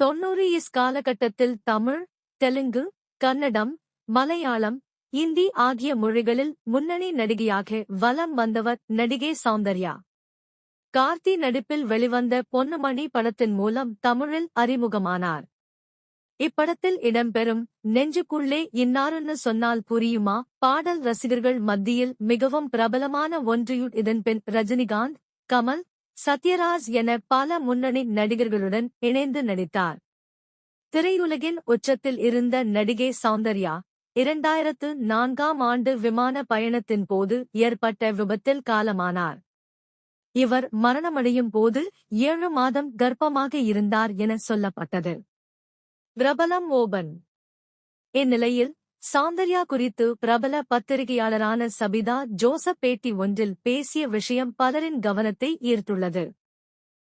தொன்னூறு இஸ் காலகட்டத்தில் தமிழ் தெலுங்கு கன்னடம் மலையாளம் இந்தி ஆகிய மொழிகளில் முன்னணி நடிகையாக வலம் வந்தவர் நடிகை சௌந்தர்யா. கார்த்தி நடிப்பில் வெளிவந்த பொன்னுமணி படத்தின் மூலம் தமிழில் அறிமுகமானார். இப்படத்தில் இடம்பெறும் நெஞ்சுக்குள்ளே இன்னாருன்னு சொன்னால் புரியுமா? பாடல் ரசிகர்கள் மத்தியில் மிகவும் பிரபலமான ஒன்றியுட் இதன்பின் ரஜினிகாந்த் கமல் சத்யராஜ் என பல முன்னணி நடிகர்களுடன் இணைந்து நடித்தார். திரையுலகின் உச்சத்தில் இருந்த நடிகை சௌந்தர்யா இரண்டாயிரத்து நான்காம் ஆண்டு விமான பயணத்தின் போது ஏற்பட்ட விபத்தில் காலமானார். இவர் மரணமடையும் போது ஏழு மாதம் கர்ப்பமாக இருந்தார் என சொல்லப்பட்டது. பிரபலம் ஓபன். இந்நிலையில் சௌந்தர்யா குறித்து பிரபல பத்திரிகையாளரான சபிதா ஜோசப் பேட்டி ஒன்றில் பேசிய விஷயம் பலரின் கவனத்தை ஈர்த்துள்ளது.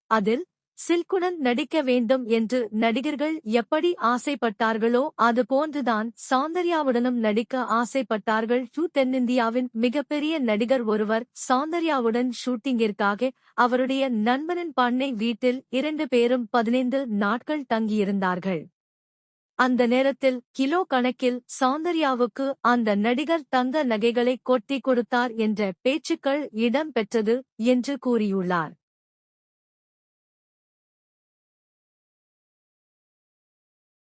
அதில் சில்குடன் நடிக்க வேண்டும் என்று நடிகர்கள் எப்படி ஆசைப்பட்டார்களோ அதுபோன்றுதான் சௌந்தர்யாவுடனும் நடிக்க ஆசைப்பட்டார்கள். ஷூ தென்னிந்தியாவின் மிகப்பெரிய நடிகர் ஒருவர் சௌந்தர்யாவுடன் ஷூட்டிங்கிற்காக அவருடைய நண்பனின் பண்ணை வீட்டில் இரண்டு பேரும் பதினைந்து நாட்கள் தங்கியிருந்தார்கள். அந்த நேரத்தில் கிலோ கணக்கில் சௌந்தர்யாவுக்கு அந்த நடிகர் தங்க நகைகளை கொட்டி கொடுத்தார் என்ற பேச்சுக்கள் இடம் பெற்றது என்று கூறியுள்ளார்.